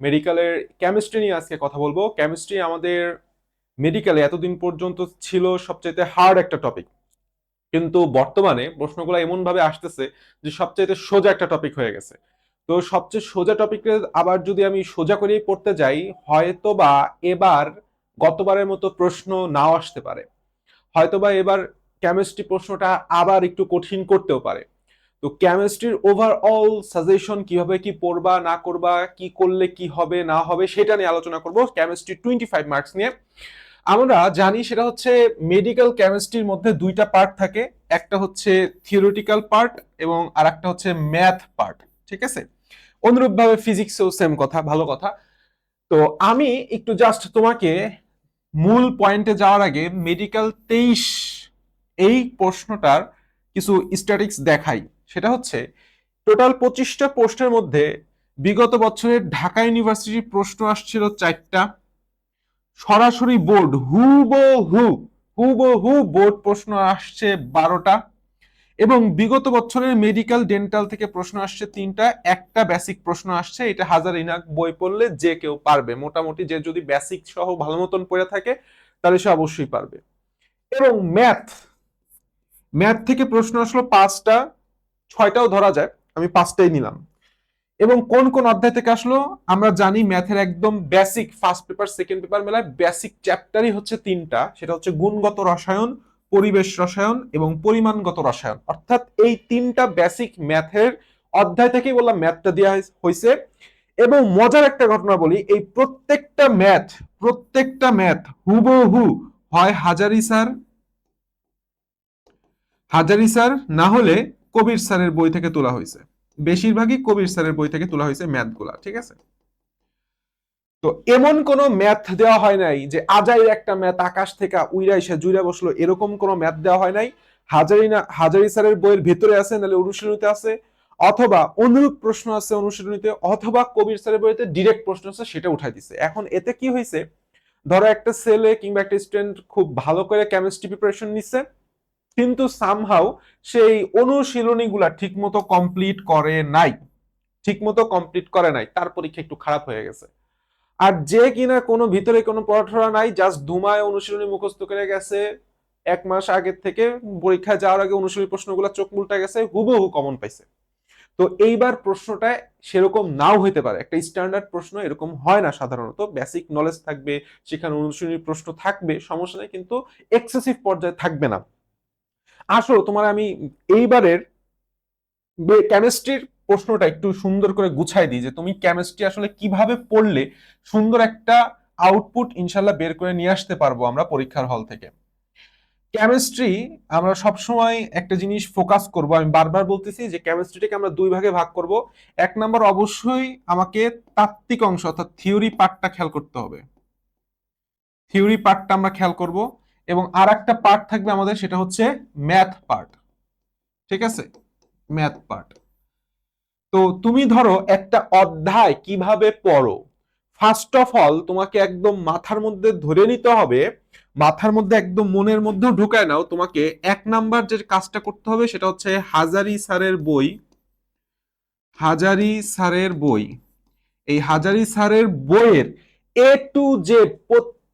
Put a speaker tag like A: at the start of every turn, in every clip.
A: মেডিকেলের কেমিস্ট্রি নিয়ে আজকে কথা বলব। কেমিস্ট্রি আমাদের মেডিকেলে এতদিন পর্যন্ত ছিল সবচাইতে হার্ড একটা টপিক কিন্তু বর্তমানে প্রশ্নগুলো এমন ভাবে আসতেছে যে সবচাইতে সোজা একটা টপিক হয়ে গেছে। তো সবচেয়ে সোজা টপিকে আবার যদি আমি সোজা করেই পড়তে যাই হয়তো বা এবার গতবারের মতো প্রশ্ন নাও আসতে পারে। হয়তোবা এবার কেমিস্ট্রি প্রশ্নটা আবার একটু কঠিন করতেও পারে। তো কেমিস্ট্রির ওভারঅল সাজেশন কীভাবে কি পড়বা, না করবা, কি করলে কি হবে, না হবে, সেটা নিয়ে আলোচনা করব কেমিস্ট্রি টোয়েন্টি ফাইভ মার্কস নিয়ে। আমরা জানি সেটা হচ্ছে মেডিকেল কেমিস্ট্রির মধ্যে দুইটা পার্ট থাকে, একটা হচ্ছে থিওরিটিক্যাল পার্ট এবং আর একটা হচ্ছে ম্যাথ পার্ট ঠিক আছে? অনুরূপভাবে ফিজিক্সেও সেম কথা, ভালো কথা। তো আমি একটু জাস্ট তোমাকে মূল পয়েন্টে যাওয়ার আগে মেডিকেল তেইশ এই প্রশ্নটার কিছু স্ট্যাটিক্স দেখাই। সেটা হচ্ছে, টোটাল পঁচিশটা প্রশ্নের মধ্যে বিগত বছরের ঢাকা ইউনিভার্সিটির প্রশ্ন আসছিল চারটা। সরাসরি বোর্ড হুবহু হু বোর্ড প্রশ্ন আসছে বারোটা এবং বিগত বছরের মেডিকেল, ডেন্টাল থেকে প্রশ্ন আসছে তিনটা। একটা বেসিক প্রশ্ন আসছে, এটা হাজার ইনাক বই পড়লে যে কেউ পারবে। মোটামুটি যে যদি বেসিক সহ ভালো মতন পড়ে থাকে, তাহলে সে অবশ্যই পারবে। এবং ম্যাথ ম্যাথ থেকে প্রশ্ন আসলো পাঁচটা। ছয়টাও ধরা যায় আমি পাঁচটাই নিলাম। এবং কোন কোন অধ্যায় থেকে আসলো? আমরা জানি ম্যাথের একদম basic first paper second paper মেলায় বেসিক চ্যাপ্টারই হচ্ছে তিনটা। সেটা হচ্ছে গুণগত রসায়ন, পরিবেশ রসায়ন এবং পরিমাণগত রসায়ন। অর্থাৎ এই তিনটা বেসিক ম্যাথের অধ্যায় থেকেই বললাম ম্যাথটা দেওয়া হয়েছে। এবং মজার একটা ঘটনা বলি, এই প্রত্যেকটা ম্যাথ প্রত্যেকটা ম্যাথ হুবহু হয় হাজারি স্যার। হাজারি স্যার না হলে কবির স্যারের বই থেকে তোলা হয়েছে। বেশিরভাগই কবির স্যারের বই থেকে তোলা হয়েছে ম্যাথগুলা, ঠিক আছে? তো এমন কোন ম্যাথ দেওয়া হয় নাই যে আজাই একটা ম্যাথ আকাশ থেকে উইরা এসে জুইরা বসল, এরকম কোন ম্যাথ দেওয়া হয় নাই? হাজারি না, হাজারি স্যারের বইয়ের ভেতরে আছে, নাহলে অনুশীলনীতে আছে? অথবা অনুরূপ প্রশ্ন আছে অনুশীলনীতে, অথবা কবির স্যারের বইতে ডিরেক্ট প্রশ্ন আছে, সেটা উঠাই দিছে। এখন এতে কি হয়েছে? ধরো একটা ছেলে কিংবা একটা স্টুডেন্ট খুব ভালো করে কেমিস্ট্রি প্রিপারেশন নিচ্ছে কিন্তু সামহাও সেই অনুশীলনীগুলা ঠিকমতো কমপ্লিট করে নাই। ঠিকমতো কমপ্লিট করে নাই, তার পরীক্ষা একটু খারাপ হয়ে গেছে। আর যে কিনা কোনো ভিতরে কোনো পড়াশোনা নাই জাস্ট ধুমায় অনুশীলনী মুখস্থ করে গেছে, এক মাস আগের থেকে পরীক্ষায় যাওয়ার আগে অনুশীলনী প্রশ্নগুলো চোখ মুলটা গেছে, হুবহু কমন পাইছে। তো এইবার প্রশ্নটা সেরকম নাও হইতে পারে, একটা স্ট্যান্ডার্ড প্রশ্ন এরকম হয় না সাধারণত বেসিক নলেজ থাকবে, সেখানে অনুশীলনী প্রশ্ন থাকবে, সমস্যা নেই, কিন্তু এক্সেসিভ পর্যায়ে থাকবে না। আসো, তোমার আমি এইবারের কেমিস্ট্রির প্রশ্নটা একটু সুন্দর করে গুছাই দিই যে তুমি কেমিস্ট্রি আসলে কীভাবে পড়লে সুন্দর একটা আউটপুট ইনশাল্লাহ বের করে নিয়ে আসতে পারব আমরা পরীক্ষার হল থেকে। কেমিস্ট্রি আমরা সবসময় একটা জিনিস ফোকাস করব। আমি বারবার বলতেছি যে কেমিস্ট্রিটাকে আমরা দুই ভাগে ভাগ করব। এক নম্বর অবশ্যই আমাকে তাত্ত্বিক অংশ অর্থাৎ থিওরি পার্টটা খেয়াল করতে হবে। থিওরি পার্টটা আমরা খেয়াল করব। এবং আর একটা পার্ট থাকবে আমাদের, সেটা হচ্ছে ম্যাথ পার্ট ঠিক আছে? ম্যাথ পার্ট তো তুমি ধরো একটা অধ্যায় কীভাবে পড়ো? ফার্স্ট অফ অল তোমাকে একদম মাথার মধ্যে ধরে নিতে হবে, মাথার মধ্যে একদম মনের মধ্যেও ঢুকায় নাও, তোমাকে এক নাম্বার যে কাজটা করতে হবে, সেটা হচ্ছে হাজারি স্যারের বই। হাজারি স্যারের বই। এই হাজারি স্যারের বইয়ের এ টু জেড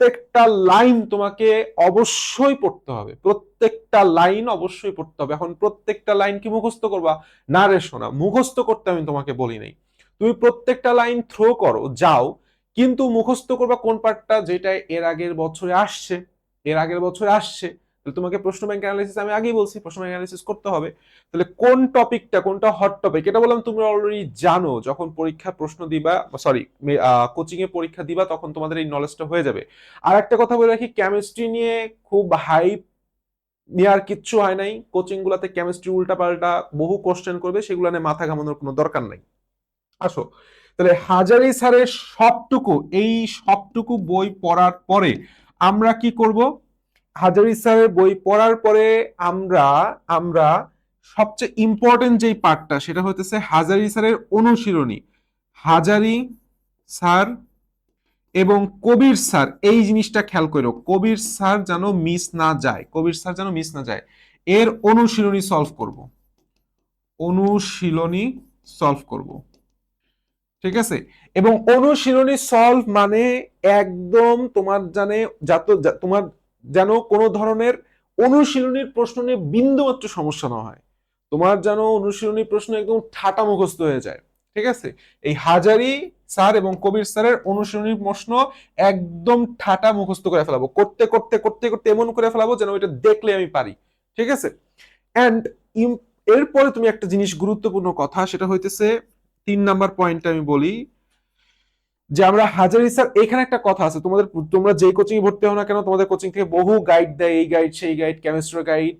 A: প্রত্যেকটা লাইন তোমাকে অবশ্যই পড়তে হবে। প্রত্যেকটা লাইন অবশ্যই পড়তে হবে। এখন প্রত্যেকটা লাইন কি মুখস্থ করবা? না রে শোনা মুখস্থ করতে আমি তোমাকে বলি নাই। তুমি প্রত্যেকটা লাইন থ্রো করো, যাও, কিন্তু মুখস্থ করবা কোন পার্টটা যেটা এর আগের বছরে আসছে। এর আগের বছরে আসছে। তাহলে তোমাকে প্রশ্ন ব্যাংক অ্যানালিসিস আমি আগেই বলছি, প্রশ্ন ব্যাংক অ্যানালিসিস করতে হবে। তাহলে কোন টপিকটা কোনটা হট টপিক এটা বললাম তোমরা অলরেডি জানো, যখন পরীক্ষা প্রশ্ন দিবা সরি কোচিং এ পরীক্ষা দিবা, তখন তোমাদের এই নলেজটা হয়ে যাবে। আর একটা কথা বলে রাখি কেমিস্ট্রি নিয়ে খুব হাইপ নেওয়ার কিচ্ছু হয় নাই। কোচিং গুলাতে কেমিস্ট্রি উল্টা পাল্টা বহু কোশ্চেন করবে, সেগুলো নিয়ে মাথা ঘামানোর কোনো দরকার নাই। আসো, তাহলে হাজারি স্যারের সবটুকু, এই সবটুকু বই পড়ার পরে আমরা কি করব? হাজারি স্যারের বই পড়ার পরে আমরা আমরা সবচেয়ে ইম্পর্টেন্ট যেই পার্টটা সেটা হতেছে হাজারি স্যারের অনুশীলনী। হাজারি স্যার এবং কবির স্যার, এই জিনিসটা খেয়াল করো কবির স্যার যেন মিস না যায়, কবির স্যার যেন মিস না যায়, এর অনুশীলনী সলভ করব। অনুশীলনী সলভ করব। ঠিক আছে? এবং অনুশীলনী সলভ মানে একদম তোমার জানে যত তোমার যেন কোনো ধরনের অনুশীলনীর প্রশ্ন নিয়ে বিন্দুমাত্র সমস্যা না হয়। তোমার যেন অনুশীলনী প্রশ্ন একদম ঠাটা মুখস্থ হয়ে যায়, ঠিক আছে? এই হাজারি স্যার এবং কবির স্যারের অনুশীলনী প্রশ্ন একদম ঠাটা মুখস্থ করে ফেলাবো। করতে করতে করতে করতে এমন করে ফেলাবো যেন ওইটা দেখলে আমি পারি, ঠিক আছে? অ্যান্ড এরপরে তুমি একটা জিনিস গুরুত্বপূর্ণ কথা, সেটা হইতেছে তিন নাম্বার পয়েন্ট আমি বলি যে আমরা হাজারি স্যার এখানে একটা কথা আছে, তোমাদের তোমরা যে কোচিং ভর্তি হও না কেন, তোমাদের কোচিং থেকে বহু গাইড দেয়, এই গাইড সেই গাইড কেমিস্ট্রি গাইড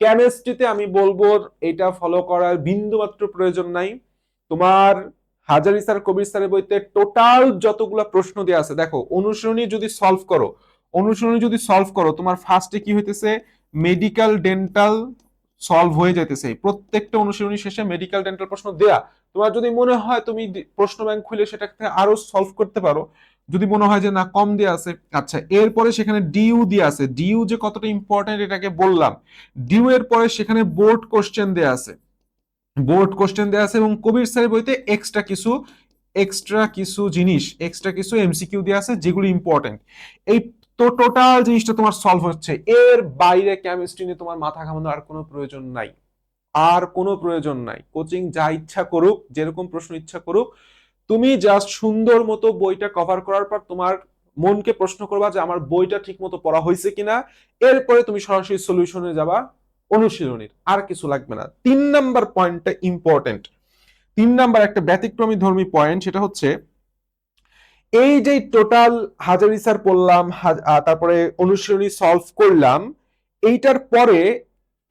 A: কেমিস্ট্রিতে আমি বলব, এটা ফলো করার বিন্দু মাত্র প্রয়োজন নাই। তোমার হাজারি স্যার কবির স্যারের বইতে টোটাল যতগুলো প্রশ্ন দেওয়া আছে, দেখো, অনুশীলনী যদি সলভ করো, অনুশীলনী যদি সলভ করো, তোমার ফার্স্টে কি হইতেছে? মেডিকেল ডেন্টাল সলভ হয়ে যাইতেছে প্রত্যেকটা অনুশীলনী শেষে মেডিকেল ডেন্টাল প্রশ্ন দেয়া। তোমার যদি মনে হয় তুমি প্রশ্ন ব্যাংক খুলে সেটা থেকে আরও সলভ করতে পারো। যদি মনে হয় যে না, কম দিয়ে আছে আচ্ছা এরপরে সেখানে ডিউ দিয়ে আছে। ডিউ যে কতটা ইম্পর্টেন্ট এটাকে বললাম। ডিউ এর পরে সেখানে বোর্ড কোশ্চেন দেয়া আছে। বোর্ড কোশ্চেন দেয়া আছে এবং কবির স্যারের বইতে এক্সট্রা কিছু এক্সট্রা কিছু জিনিস এক্সট্রা কিছু এমসিকিউ দেয়া আছে যেগুলো ইম্পর্টেন্ট এই তো টোটাল জিনিসটা তোমার সলভ হচ্ছে। এর বাইরে কেমিস্ট্রি নিয়ে তোমার মাথা ঘামানোর আর কোনো প্রয়োজন নাই। আর কোনো প্রয়োজন নাই। কোচিং যা ইচ্ছা করুক, যেরকম প্রশ্ন ইচ্ছা করুক, তুমি জাস্ট সুন্দর মতো বইটা কভার করার পর তোমার মনকে প্রশ্ন করবা যে আমার বইটা ঠিক মতো পড়া হয়েছে কিনা। এরপরে তুমি সরাসরি সলিউশনে যাবা অনুশীলনীর। আর কিছু লাগবে না। তিন নাম্বার পয়েন্টটা ইম্পর্টেন্ট তিন নাম্বার একটা ব্যতিক্রমী ধর্মী পয়েন্ট সেটা হচ্ছে এই যে টোটাল হাজারি স্যার পড়লাম তারপরে অনুশীলনী সলভ করলাম, এইটার পরে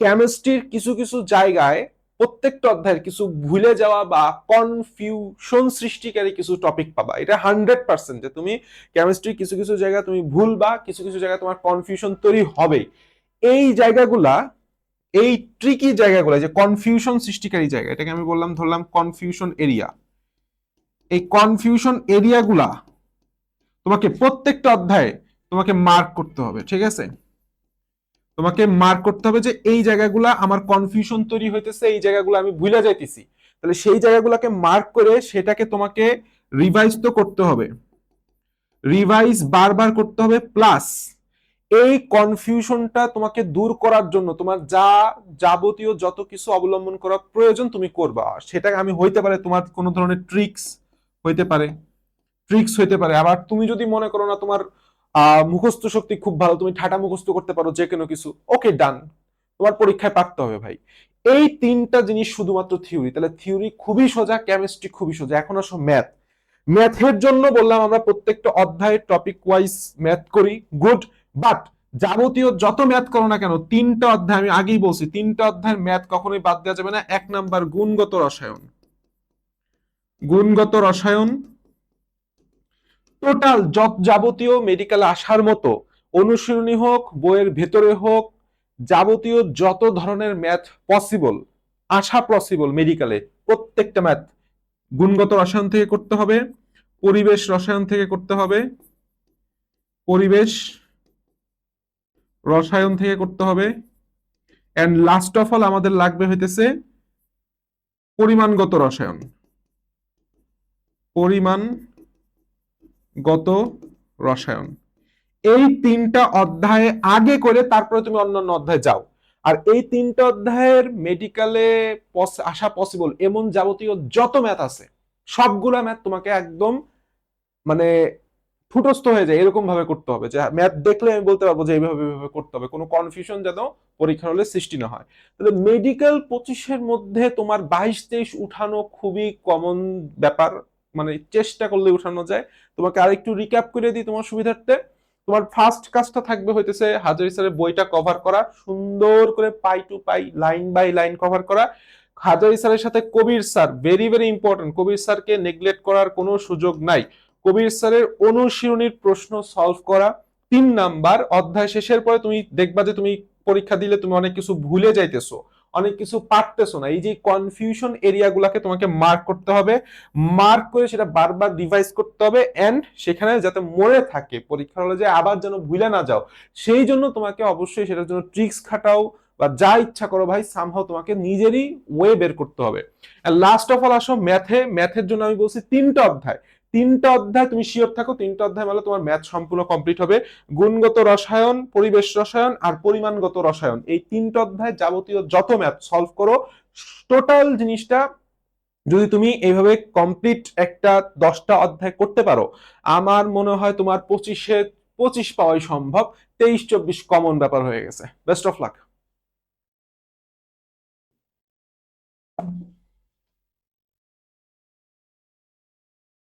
A: কেমিস্ট্রির কিছু কিছু জায়গায় প্রত্যেকটা অধ্যায়ের কিছু ভুলে যাওয়া বা কনফিউশন সৃষ্টিকারী কিছু টপিক পাবা। এটা হান্ড্রেড পার্সেন্ট যে তুমি কেমিস্ট্রির কিছু কিছু জায়গা তুমি ভুলবা, কিছু কিছু জায়গায় তোমার কনফিউশন তৈরি হবে এই জায়গাগুলা, এই ট্রিকি জায়গাগুলো যে কনফিউশন সৃষ্টিকারী জায়গা, এটাকে আমি বললাম, ধরলাম কনফিউশন এরিয়া এই কনফিউশন এরিয়াগুলা তোমাকে প্রত্যেকটা অধ্যায়ে তোমাকে মার্ক করতে হবে, ঠিক আছে? তোমাকে মার্ক করতে হবে যে এই জায়গাগুলা আমার কনফিউশন তৈরি হইতেছে, এই জায়গাগুলো আমি ভুলে যাইতেছি। তাহলে সেই জায়গাগুলোকে মার্ক করে সেটাকে তোমাকে রিভাইজ তো করতে হবে। রিভাইজ বারবার করতে হবে প্লাস এই কনফিউশনটা তোমাকে দূর করার জন্য তোমার যা যাবতীয় যত কিছু অবলম্বন করা প্রয়োজন তুমি করবা সেটা আমি হইতে পারে তোমার কোনো ধরনের ট্রিক্স হইতে পারে ট্রিক্স হইতে পারে। আবার তুমি যদি মনে করো না তোমার মুখস্থ শক্তি খুব ভালো, তুমি ঠাটা মুখস্থ করতে পারো যে কোনো কিছু ওকে ডান তোমার পরীক্ষায় পারতে হবে ভাই। এই তিনটা জিনিস শুধুমাত্র থিওরি তাহলে থিওরি খুবই সোজা কেমিস্ট্রি খুবই সোজা। এখন আসো ম্যাথ ম্যাথের জন্য বললাম আমরা প্রত্যেকটা অধ্যায়ের টপিক ওয়াইজ ম্যাথ করি গুড বাট যাবতীয় যত ম্যাথ করো না কেন, তিনটা অধ্যায় আমি আগেই বলছি, তিনটা অধ্যায়ের ম্যাথ কখনোই বাদ দেওয়া যাবে না। এক নাম্বার গুণগত রসায়ন। গুণগত রসায়ন টোটাল যত যাবতীয় মেডিকেল আসার মতো, অনুশীলনী হোক, বইয়ের ভেতরে হোক, যাবতীয় যত ধরনের ম্যাথ পসিবল আসা পসিবল মেডিকেলে প্রত্যেকটা ম্যাথ গুণগত রসায়ন থেকে করতে হবে, পরিবেশ রসায়ন থেকে করতে হবে, পরিবেশ রসায়ন থেকে করতে হবে এন্ড লাস্ট অফ অল আমাদের লাগবে হইতেছে পরিমাণগত রসায়ন। পরিমাণগত রসায়ন। এই তিনটা অধ্যায়ে আগে করে তারপরে তুমি অন্যান্য অধ্যায়ে যাও। আর এই তিনটা অধ্যায়ের মেডিকেলে আসা পসিবল এমন যাবতীয় যত ম্যাথ আছে, সবগুলা ম্যাথ তোমাকে একদম মানে ফুটস্থ হয়ে যায়, এরকম ভাবে করতে হবে। যে ম্যাথ দেখলে আমি বলতে পারব যে এইভাবে এইভাবে করতে হবে। কোনো কনফিউশন যেন পরীক্ষার হলে সৃষ্টি না হয়। তাহলে মেডিকেল পঁচিশের মধ্যে তোমার বাইশ তেইশ উঠানো খুবই কমন ব্যাপার। মানে চেষ্টা করলে উঠানো যায়। তোমাকে আরেকটু রিক্যাপ করে দিই তোমার সুবিধার্থে। তোমার ফার্স্ট কাজটা থাকবে হইতেছে হাজারি স্যারের বইটা কভার করা, সুন্দর করে পাই টু পাই লাইন বাই লাইন কভার করা। হাজারি স্যারের সাথে Kabir sir very very important Kabir স্যারকে নেগলেক্ট করার কোনো সুযোগ নাই। কবির স্যারের অনুশীলনীর প্রশ্ন সলভ করা, তিন নাম্বার, অধ্যায় শেষের পরে তুমি দেখবা যে তুমি পরীক্ষা দিলে তুমি অনেক কিছু ভুলে যাইতেছো। অনেক কিছু পারতেছো না। এই যে কনফিউশন এরিয়াগুলোকে তোমাকে মার্ক করতে হবে। মার্ক করে সেটা বারবার রিভাইজ করতে হবে এন্ড সেখানে যাতে মনে থাকে। পরীক্ষার হলে যে আবার যেন ভুলে না যাও। সেই জন্য তোমাকে অবশ্যই সেটার জন্য ট্রিক্স খাটাও বা যা ইচ্ছা করো ভাই সামহাও তোমাকে নিজেরই ওয়ে বের করতে হবে। লাস্ট অফ অল আসো ম্যাথে ম্যাথের জন্য আমি বলছি তিনটা অধ্যায়। তিনটা অধ্যায় তুমি শিওর থাকো, তিনটা অধ্যায় মানে তোমার ম্যাথ সম্পূর্ণ কমপ্লিট হবে। গুণগত রসায়ন, পরিবেশ রসায়ন আর পরিমাণগত রসায়ন। এই তিনটা অধ্যায় যাবতীয় যত ম্যাথ সলভ করো টোটাল জিনিসটা যদি তুমি এইভাবে কমপ্লিট একটা দশটা অধ্যায় করতে পারো, আমার মনে হয় তোমার পঁচিশে, পঁচিশ পাওয়াই সম্ভব। তেইশ, চব্বিশ কমন ব্যাপার হয়ে গেছে। Best of luck